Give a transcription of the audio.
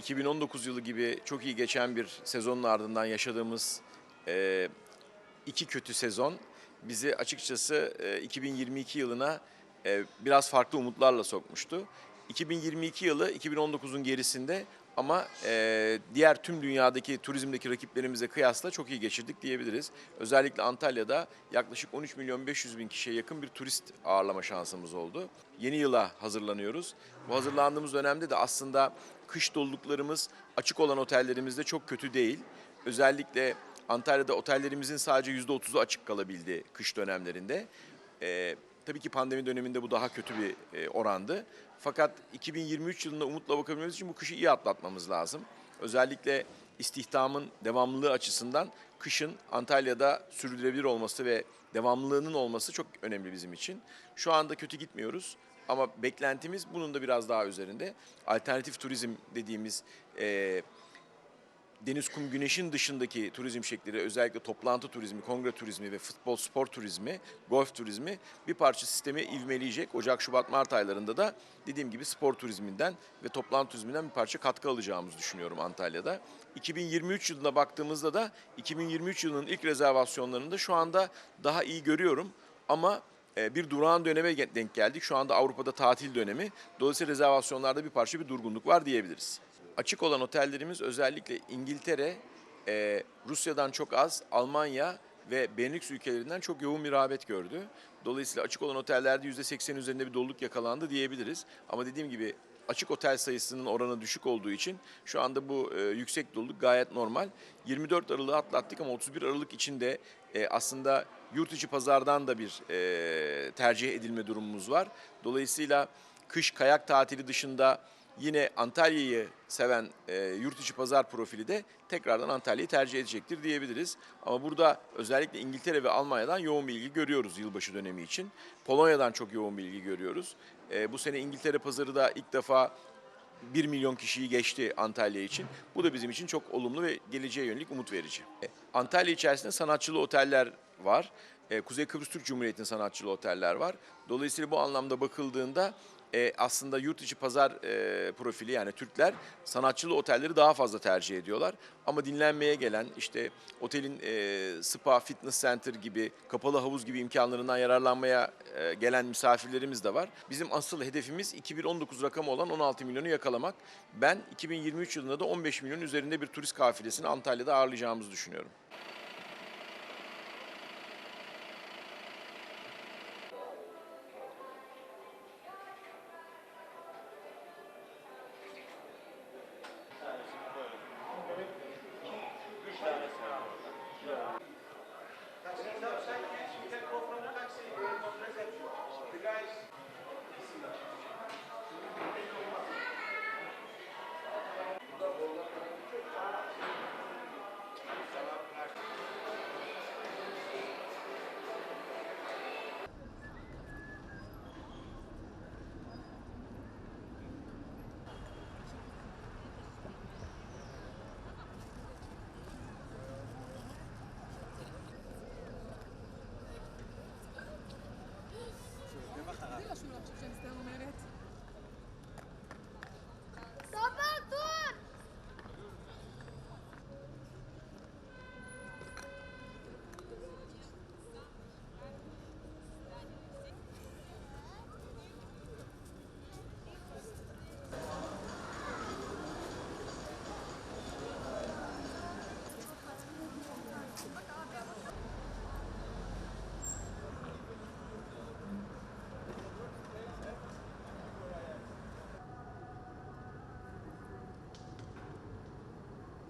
2019 yılı gibi çok iyi geçen bir sezonun ardından yaşadığımız e, iki kötü sezon bizi açıkçası e, 2022 yılına e, biraz farklı umutlarla sokmuştu. 2022 yılı 2019'un gerisinde ama e, diğer tüm dünyadaki turizmdeki rakiplerimize kıyasla çok iyi geçirdik diyebiliriz. Özellikle Antalya'da yaklaşık 13 milyon 500 bin kişiye yakın bir turist ağırlama şansımız oldu. Yeni yıla hazırlanıyoruz. Bu hazırlandığımız dönemde de aslında kış doluluklarımız açık olan otellerimizde çok kötü değil. Özellikle Antalya'da otellerimizin sadece %30'u açık kalabildi kış dönemlerinde. Ee, tabii ki pandemi döneminde bu daha kötü bir e, orandı. Fakat 2023 yılında umutla bakabilmemiz için bu kışı iyi atlatmamız lazım. Özellikle istihdamın devamlılığı açısından kışın Antalya'da sürdürülebilir olması ve devamlılığının olması çok önemli bizim için. Şu anda kötü gitmiyoruz ama beklentimiz bunun da biraz daha üzerinde. Alternatif turizm dediğimiz e, deniz, kum, güneşin dışındaki turizm şekilleri özellikle toplantı turizmi, kongre turizmi ve futbol, spor turizmi, golf turizmi bir parça sistemi ivmeleyecek. Ocak, Şubat, Mart aylarında da dediğim gibi spor turizminden ve toplantı turizminden bir parça katkı alacağımızı düşünüyorum Antalya'da. 2023 yılına baktığımızda da 2023 yılının ilk rezervasyonlarında şu anda daha iyi görüyorum ama e, bir durağan döneme denk geldik. Şu anda Avrupa'da tatil dönemi. Dolayısıyla rezervasyonlarda bir parça bir durgunluk var diyebiliriz. Açık olan otellerimiz özellikle İngiltere, e, Rusya'dan çok az, Almanya ve Benelux ülkelerinden çok yoğun bir rağbet gördü. Dolayısıyla açık olan otellerde %80 üzerinde bir doluluk yakalandı diyebiliriz. Ama dediğim gibi açık otel sayısının oranı düşük olduğu için şu anda bu e, yüksek doluluk gayet normal. 24 Aralık'ı atlattık ama 31 Aralık için de e, aslında yurt içi pazardan da bir e, tercih edilme durumumuz var. Dolayısıyla kış kayak tatili dışında yine Antalya'yı seven e, yurt içi pazar profili de tekrardan Antalya'yı tercih edecektir diyebiliriz. Ama burada özellikle İngiltere ve Almanya'dan yoğun bir ilgi görüyoruz yılbaşı dönemi için. Polonya'dan çok yoğun bir ilgi görüyoruz. E, bu sene İngiltere pazarı da ilk defa 1 milyon kişiyi geçti Antalya için. Bu da bizim için çok olumlu ve geleceğe yönelik umut verici. E, Antalya içerisinde sanatçılı oteller var. E, Kuzey Kıbrıs Türk Cumhuriyeti'nin sanatçılı oteller var. Dolayısıyla bu anlamda bakıldığında e, aslında yurt içi pazar e, profili yani Türkler sanatçılı otelleri daha fazla tercih ediyorlar. Ama dinlenmeye gelen işte otelin e, spa, fitness center gibi, kapalı havuz gibi imkanlarından yararlanmaya e, gelen misafirlerimiz de var. Bizim asıl hedefimiz 2019 rakamı olan 16 milyonu yakalamak. Ben 2023 yılında da 15 milyon üzerinde bir turist kafilesini Antalya'da ağırlayacağımızı düşünüyorum.